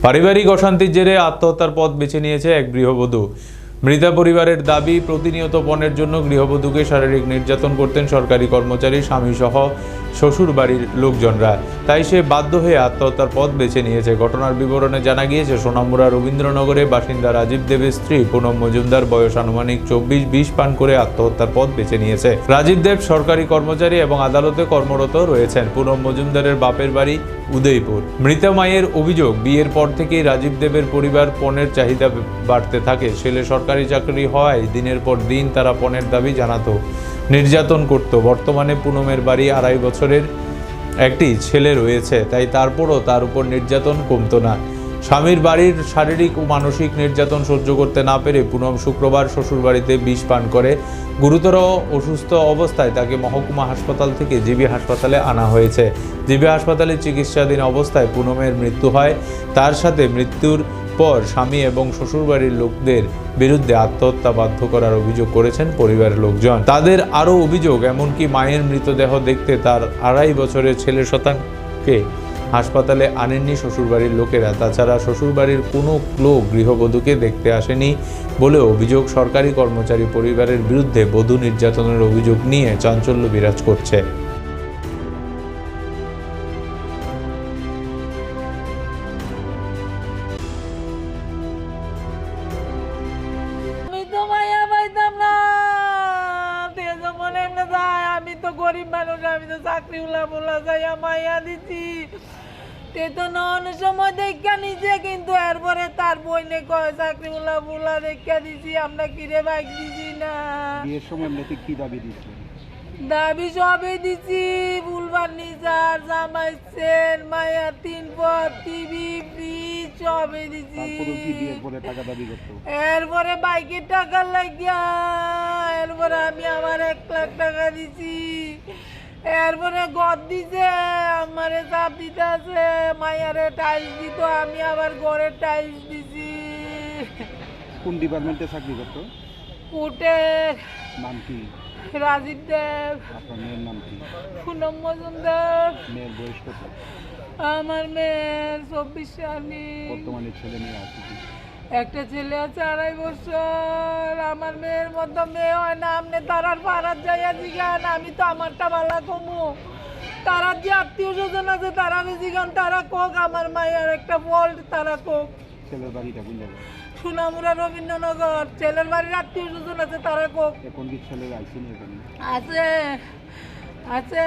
পারিবারিক অশান্তির জেরে আত্মহত্যার পথ বেছে নিয়েছে এক গৃহবধূ। মৃতা পরিবারের দাবি, প্রতিনিয়ত পণের জন্য গৃহবধূকে শারীরিক নির্যাতন করতেন সরকারি কর্মচারী স্বামী সহ শ্বশুর বাড়ির লোকজনরা। তাই সে বাধ্য হয়ে আত্মহত্যার পথ বেছে নিয়েছে। ঘটনার বিবরণে জানা গিয়েছে, সোনামুড়া রবীন্দ্রনগরে বাসিন্দা রাজীব দেবের স্ত্রী পুনম মজুমদার বয়স আনুমানিক চব্বিশ বিশ পান করে আত্মহত্যার পথ বেছে নিয়েছে। রাজীব দেব সরকারি কর্মচারী এবং আদালতে কর্মরত রয়েছেন। পুনম মজুমদারের বাপের বাড়ি উদয়পুর। মৃত মায়ের অভিযোগ, বিয়ের পর থেকেই রাজীব দেবের পরিবার পণের চাহিদা বাড়তে থাকে। ছেলে সরকারি চাকরি হওয়ায় দিনের পর দিন তারা পণের দাবি জানাতো, নির্যাতন করত। বর্তমানে পুনমের বাড়ি আড়াই বছরের একটি ছেলে রয়েছে, তাই তারপরও তার উপর নির্যাতন কমতো না। স্বামীর বাড়ির শারীরিক ও মানসিক নির্যাতন সহ্য করতে না পেরে পুনম শুক্রবার শ্বশুরবাড়িতে বিষ পান করে। গুরুতর অসুস্থ অবস্থায় তাকে মহকুমা হাসপাতাল থেকে জিবি হাসপাতালে আনা হয়েছে। জিবি হাসপাতালে চিকিৎসাধীন অবস্থায় পুনমের মৃত্যু হয়। তার সাথে মৃত্যুর পর স্বামী এবং শ্বশুরবাড়ির লোকদের বিরুদ্ধে আত্মহত্যা বাধ্য করার অভিযোগ করেছেন পরিবারের লোকজন। তাদের আরও অভিযোগ, এমনকি মায়ের মৃতদেহ দেখতে তার আড়াই বছরের ছেলে শতাংকে হাসপাতালে আনেননি শ্বশুরবাড়ির লোকেরা। তাছাড়া শ্বশুরবাড়ির কোনো লোক গৃহবধূকে দেখতে আসেনি বলে অভিযোগ, সরকারি কর্মচারী পরিবারের বিরুদ্ধে বধূ নির্যাতনের অভিযোগ নিয়ে চাঞ্চল্য বিরাজ করছে। তো গরিব মানুষ আমি তো চাকরি উলা বলা যাই মায়া দিছি। তে তো নন সময় দেখা নিছে কিন্তু এরপরে তার বইনে কয় চাকরি উলা বলা দেখা দিছি আমরা কিরে বাইক দিছি না? বিয়ের সময় এমনিতে কি দাবি দিচ্ছিলেন দাবি সবই দিছি বুলবার নিজার জামাইছেন মায়া তিন পথ টিভি ফ্রিজ সবই দিছি। কি বিয়ের পরে টাকা দাবি করতো? এরপরে বাইকের টাকা লাগিয়া এরপরে আমি আমার এক লাখ টাকা দিছি। এরপরে ঘর দিছে আমারে চাপ দিতে আছে মায়ারে টাইলস দিত আমি আবার ঘরের টাইলস দিছি। কোন ডিপার্টমেন্টে চাকরি করতো? উঠে নাম কি? রাজীব দেব। আপনার মেয়ের নাম কি? পুনম মজুমদার। মেয়ের বয়স কত? আমার মেয়ের চব্বিশ সালি। বর্তমানে ছেলে মেয়ে আছে একটা ছেলে আছে আড়াই বছর। আমার মেয়ের মতো মেয়ে হয় না। আপনি তারার পাড়ার যাইয়া জিগান আমি তো আমারটা বালা কমু। তারার যে আত্মীয় স্বজন আছে তারা জিগান। তারা কোক আমার মায়ের একটা ফল্ট তারা কোক। ছেলের বাড়িটা কোন জায়গায় সুনামুরা রবীন্দ্রনগর। ছেলের বাড়ির আত্মীয় স্বজন আছে তারা কোক। এখন কি ছেলের আইসি আছে। আছে।